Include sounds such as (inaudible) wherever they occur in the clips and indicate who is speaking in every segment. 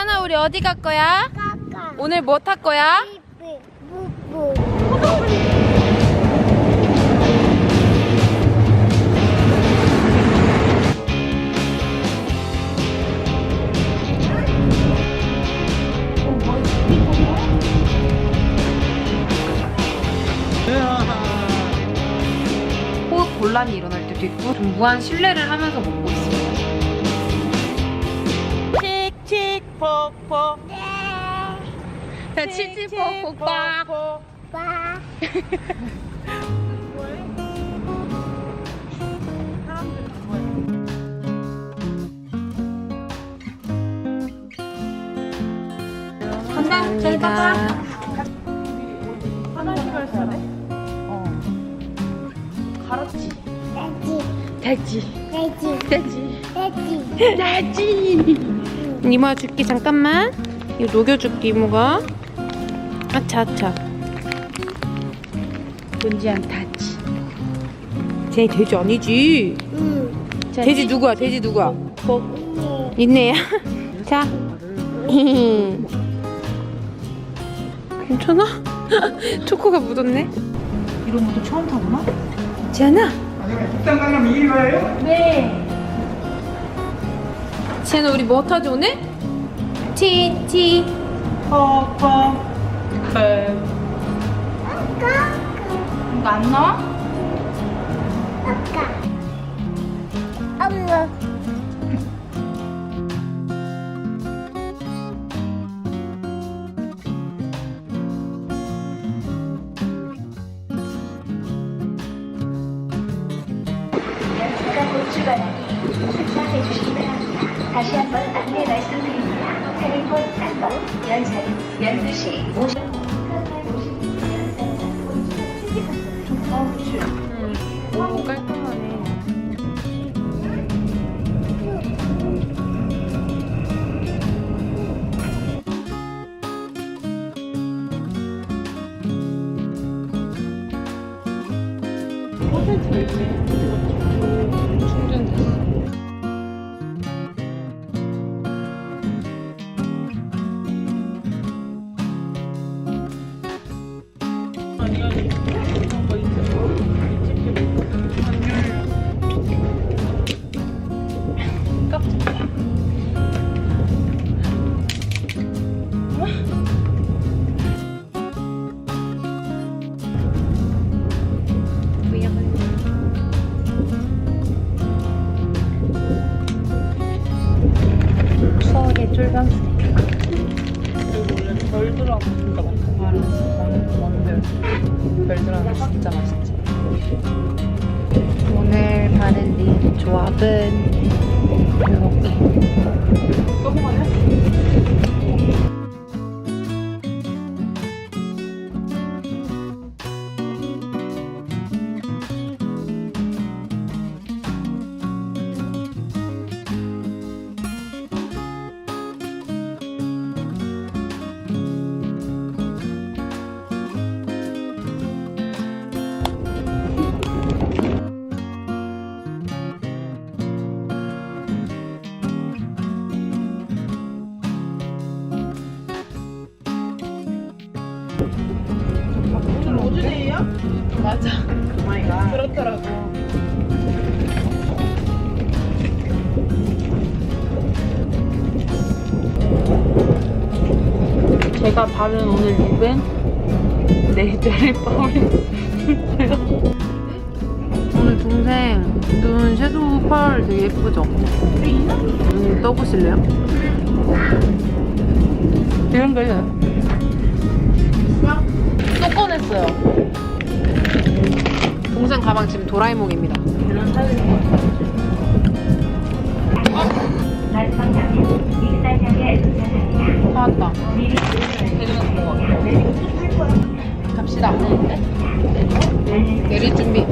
Speaker 1: 하나 우리 어디 갈 거야?
Speaker 2: 까까.
Speaker 1: 오늘 뭐 탈 거야? 호흡 곤란이 일어날 때도 있고 좀 무한 실내를 하면서 먹고 있습니 다.
Speaker 3: 칙칙폭폭
Speaker 1: 자, 치치폭폭박.
Speaker 2: 빠.
Speaker 1: 감사합니다.
Speaker 3: 화장실 갈 사네? 어 가르치
Speaker 2: 돼지.
Speaker 1: 돼지.
Speaker 2: 돼지.
Speaker 1: 돼지.
Speaker 2: 돼지.
Speaker 1: 이모야 줄게 잠깐만. 이거 녹여줄게 이모가. 아차 아차.
Speaker 3: 문지한 다치
Speaker 1: 쟤 돼지 아니지.
Speaker 2: 응.
Speaker 1: 돼지 누구야? 돼지 누구야?
Speaker 2: 응.
Speaker 1: 있네요. (laughs) 자. (laughs) 괜찮아? (laughs) 초코가 묻었네.
Speaker 3: 이런 것도 처음 타구나?
Speaker 1: 지안아.
Speaker 4: 식당 가려면 이리 가요?
Speaker 1: 지 안아 우리 뭐 타지 오늘? 티 티.
Speaker 3: 퍽퍽 네. 이거 안 나와?
Speaker 2: 아까. 엄마.
Speaker 5: 출발하니 승차해 주시기 바랍니다. 다시 한번 안내 말씀드립니다. 텔레폰 3번 연차는 12시 50분.
Speaker 1: 오 깔끔하네. 충전됐어.
Speaker 3: 맞아. 오마이갓 그렇더라고. 제가 바른 오늘 립은 네이처리 파워링
Speaker 1: 오늘 동생 눈 섀도우 펄 되게 예쁘죠? 눈 떠보실래요?
Speaker 3: 이런 거요. 또 꺼냈어요
Speaker 1: 동생 가방 지금 도라에몽입니다.
Speaker 3: 먹어 갑시다
Speaker 1: 내릴 준비.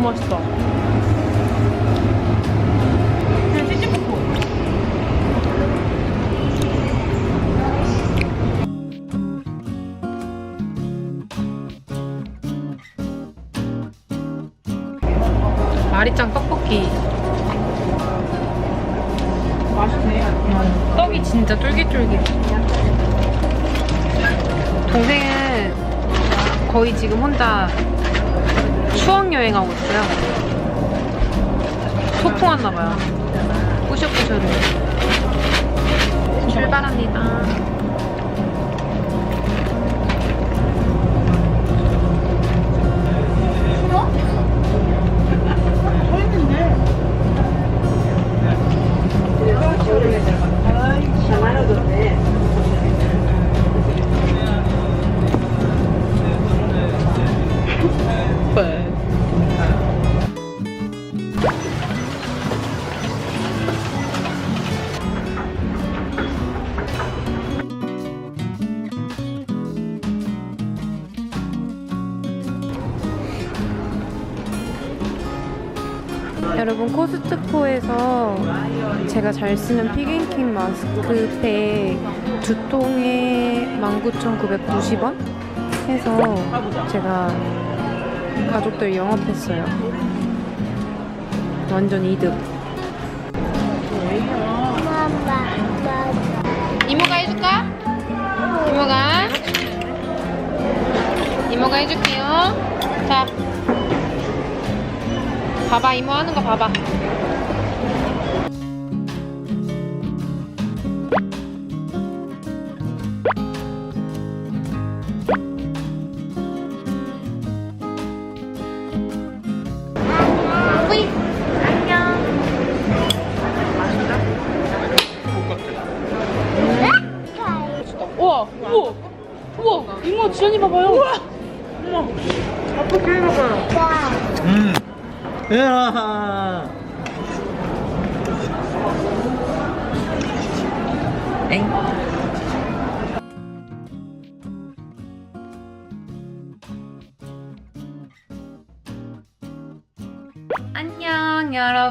Speaker 3: 너무 맛있다. 그냥 찌찌뽀뽀.
Speaker 1: 마리짱 떡볶이.
Speaker 3: 맛있네.
Speaker 1: 어, 떡이 진짜 쫄깃쫄깃. 동생은 거의 지금 혼자 추억 여행하고 있어요. 소풍 왔나 봐요. 꾸셔꾸셔를. 출발합니다. 여러분 잘 쓰는 피겐킹 마스크팩 두 통에 19,990원 해서 제가 가족들 영업했어요. 완전 이득. 이모가 해줄까? 이모가 이모가 해줄게요. 자, 봐봐 이모 하는 거 봐봐.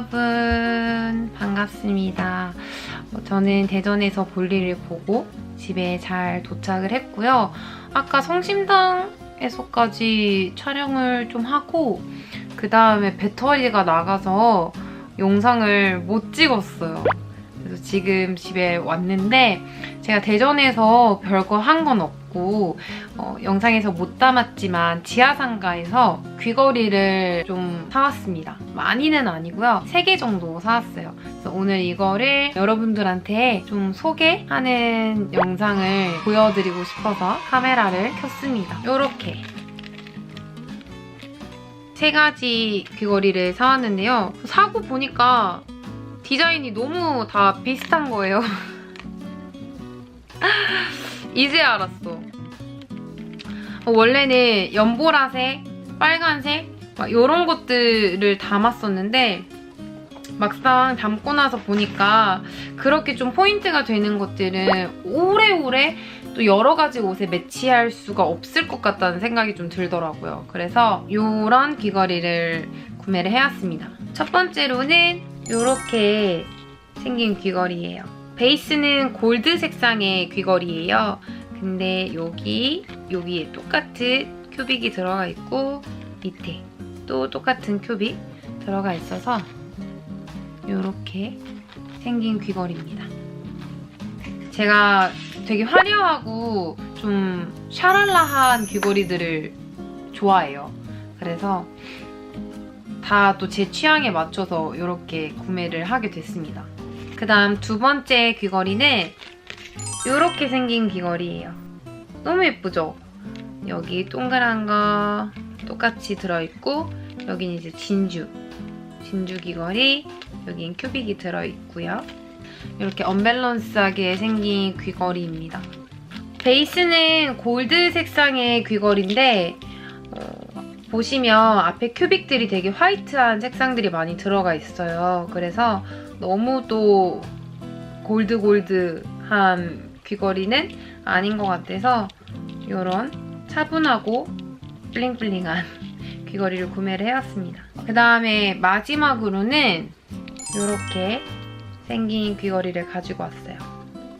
Speaker 1: 여러분 반갑습니다. 어, 저는 대전에서 볼일을 보고 집에 잘 도착을 했고요. 아까 성심당에서까지 촬영을 좀 하고 그 다음에 배터리가 나가서 영상을 못 찍었어요. 그래서 지금 집에 왔는데 제가 대전에서 별거 한 건 없고 어, 영상에서 못 담았지만 지하상가에서 귀걸이를 좀 사왔습니다. 많이는 아니고요. 3개 정도 사왔어요. 그래서 오늘 이거를 여러분들한테 좀 소개하는 영상을 보여드리고 싶어서 카메라를 켰습니다. 이렇게 세 가지 귀걸이를 사왔는데요. 사고 보니까 디자인이 너무 다 비슷한 거예요. (laughs) 이제 알았어. 어, 원래는 연보라색, 빨간색 막 이런 것들을 담았었는데 막상 담고 나서 보니까 그렇게 좀 포인트가 되는 것들은 오래오래 또 여러 가지 옷에 매치할 수가 없을 것 같다는 생각이 좀 들더라고요. 그래서 이런 귀걸이를 구매를 해왔습니다. 첫 번째로는 이렇게 생긴 귀걸이에요. 베이스는 골드 색상의 귀걸이에요. 근데 여기 여기에 똑같은 큐빅이 들어가 있고 밑에 또 똑같은 큐빅 들어가 있어서 이렇게 생긴 귀걸이입니다. 제가 되게 화려하고 좀 샤랄라한 귀걸이들을 좋아해요. 그래서 다 또 제 취향에 맞춰서 이렇게 구매를 하게 됐습니다. 그 다음 두 번째 귀걸이는 이렇게 생긴 귀걸이에요. 너무 예쁘죠? 여기 동그란 거 똑같이 들어있고 여긴 이제 진주 진주 귀걸이 여긴 큐빅이 들어있고요. 이렇게 언밸런스하게 생긴 귀걸이입니다. 베이스는 골드 색상의 귀걸이인데 어, 보시면 앞에 큐빅들이 되게 화이트한 색상들이 많이 들어가 있어요. 그래서 너무 또 골드 골드한 귀걸이는 아닌 것 같아서 이런 차분하고 블링블링한 (laughs) 귀걸이를 구매를 해왔습니다. 그 다음에 마지막으로는 이렇게 생긴 귀걸이를 가지고 왔어요.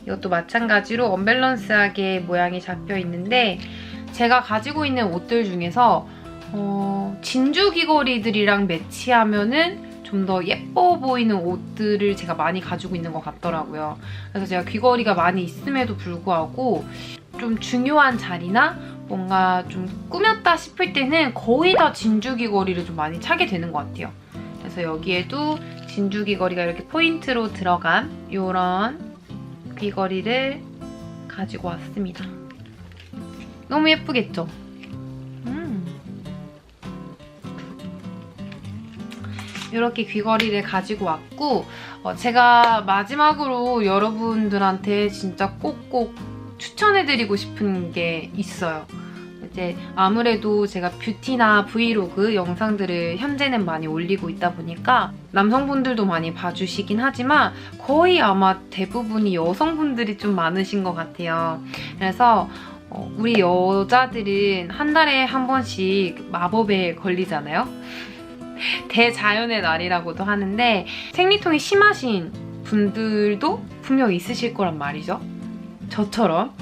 Speaker 1: 이것도 마찬가지로 언밸런스하게 모양이 잡혀 있는데 제가 가지고 있는 옷들 중에서 어, 진주 귀걸이들이랑 매치하면은 좀 더 예뻐 보이는 옷들을 제가 많이 가지고 있는 것 같더라고요. 그래서 제가 귀걸이가 많이 있음에도 불구하고 좀 중요한 자리나 뭔가 좀 꾸몄다 싶을 때는 거의 다 진주 귀걸이를 좀 많이 차게 되는 것 같아요. 그래서 여기에도 진주 귀걸이가 이렇게 포인트로 들어간 이런 귀걸이를 가지고 왔습니다. 너무 예쁘겠죠? 이렇게 귀걸이를 가지고 왔고 어, 제가 마지막으로 여러분들한테 진짜 꼭꼭 추천해드리고 싶은 게 있어요. 이제 아무래도 제가 뷰티나 브이로그 영상들을 현재는 많이 올리고 있다 보니까 남성분들도 많이 봐주시긴 하지만 거의 아마 대부분이 여성분들이 좀 많으신 것 같아요. 그래서 어, 우리 여자들은 한 달에 한 번씩 마법에 걸리잖아요. 대자연의 날이라고도 하는데 생리통이 심하신 분들도 분명 있으실 거란 말이죠. 저처럼.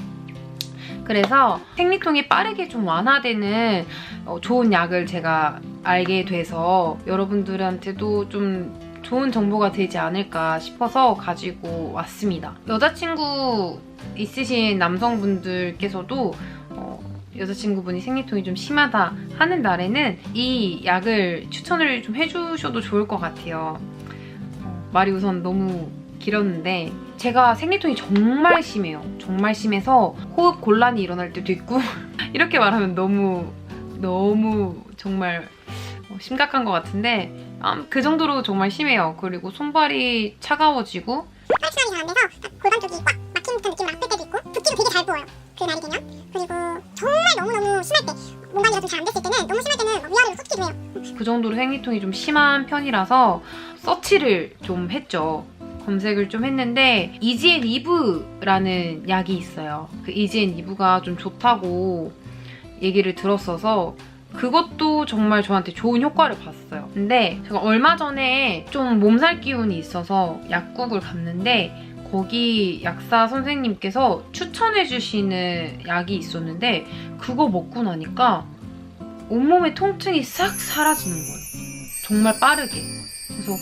Speaker 1: 그래서 생리통이 빠르게 좀 완화되는 어, 좋은 약을 제가 알게 돼서 여러분들한테도 좀 좋은 정보가 되지 않을까 싶어서 가지고 왔습니다. 여자친구 있으신 남성분들께서도 어, 여자친구분이 생리통이 좀 심하다 하는 날에는 이 약을 추천을 좀 해주셔도 좋을 것 같아요. 어, 말이 우선 너무 길었는데 제가 생리통이 정말 심해요. 정말 심해서 호흡 곤란이 일어날 때도 있고 (laughs) 이렇게 말하면 너무 너무 정말 어, 심각한 것 같은데 아, 그 정도로 정말 심해요. 그리고 손발이 차가워지고
Speaker 2: 혈액순환이 잘안 돼서 골반 쪽이 꽉 막힌 듯한 느낌 막힐 때도 있고 붓기도 되게 잘 부어요. 그 날이 되면 그리고 정말 너무너무 심할 때 뭔가 좀잘 안 됐을 때는 너무 심할 때는 막 위아래로 쏟기도 해요.
Speaker 1: 그 정도로 생리통이 좀 심한 편이라서 서치를 좀 했죠. 검색을 좀 했는데 이지앤 이브라는 약이 있어요. 그 이지앤 이브가 좀 좋다고 얘기를 들었어서 그것도 정말 저한테 좋은 효과를 봤어요. 근데 제가 얼마 전에 좀 몸살 기운이 있어서 약국을 갔는데 거기 약사 선생님께서 추천해 주시는 약이 있었는데 그거 먹고 나니까 온몸의 통증이 싹 사라지는 거예요. 정말 빠르게. 그래서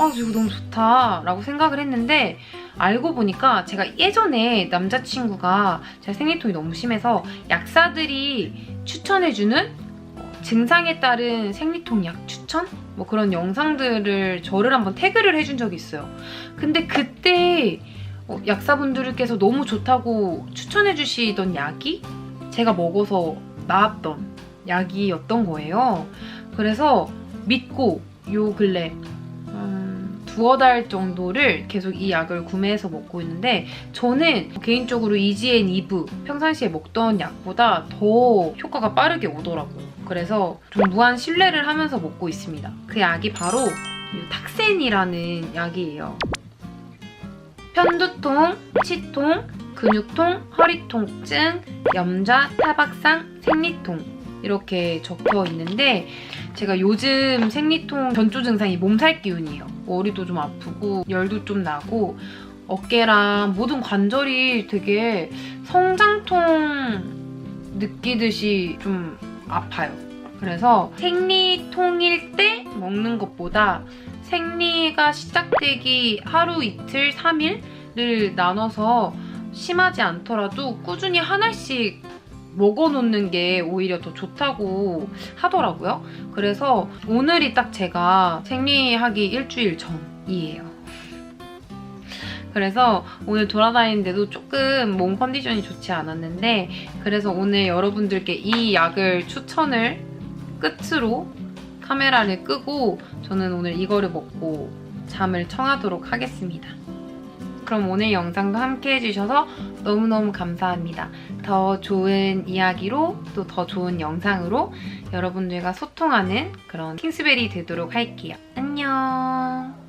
Speaker 1: 아 이거 너무 좋다라고 생각을 했는데 알고 보니까 제가 예전에 남자친구가 제가 생리통이 너무 심해서 약사들이 추천해주는 어, 증상에 따른 생리통 약 추천? 뭐 그런 영상들을 저를 한번 태그를 해준 적이 있어요. 근데 그때 어, 약사분들께서 너무 좋다고 추천해 주시던 약이 제가 먹어서 나았던 약이었던 거예요. 그래서 믿고 요 근래 음, 두어 달 정도를 계속 이 약을 구매해서 먹고 있는데 저는 개인적으로 이지앤 이브 평상시에 먹던 약보다 더 효과가 빠르게 오더라고요. 그래서 좀 무한 신뢰를 하면서 먹고 있습니다. 그 약이 바로 이 탁센이라는 약이에요. 편두통, 치통, 근육통, 허리 통증, 염좌, 타박상, 생리통 이렇게 적혀 있는데 제가 요즘 생리통 전조 증상이 몸살 기운이에요. 머리도 좀 아프고 열도 좀 나고 어깨랑 모든 관절이 되게 성장통 느끼듯이 좀 아파요. 그래서 생리통일 때 먹는 것보다 생리가 시작되기 하루 이틀 3일을 나눠서 심하지 않더라도 꾸준히 하나씩 먹어놓는 게 오히려 더 좋다고 하더라고요. 그래서 오늘이 딱 제가 생리하기 일주일 전이에요. 그래서 오늘 돌아다니는데도 조금 몸 컨디션이 좋지 않았는데 그래서 오늘 여러분들께 이 약을 추천을 끝으로 카메라를 끄고 저는 오늘 이거를 먹고 잠을 청하도록 하겠습니다. 그럼 오늘 영상도 함께 해주셔서 너무너무 감사합니다. 더 좋은 이야기로 또 더 좋은 영상으로 여러분들과 소통하는 그런 킹스베리 되도록 할게요. 안녕!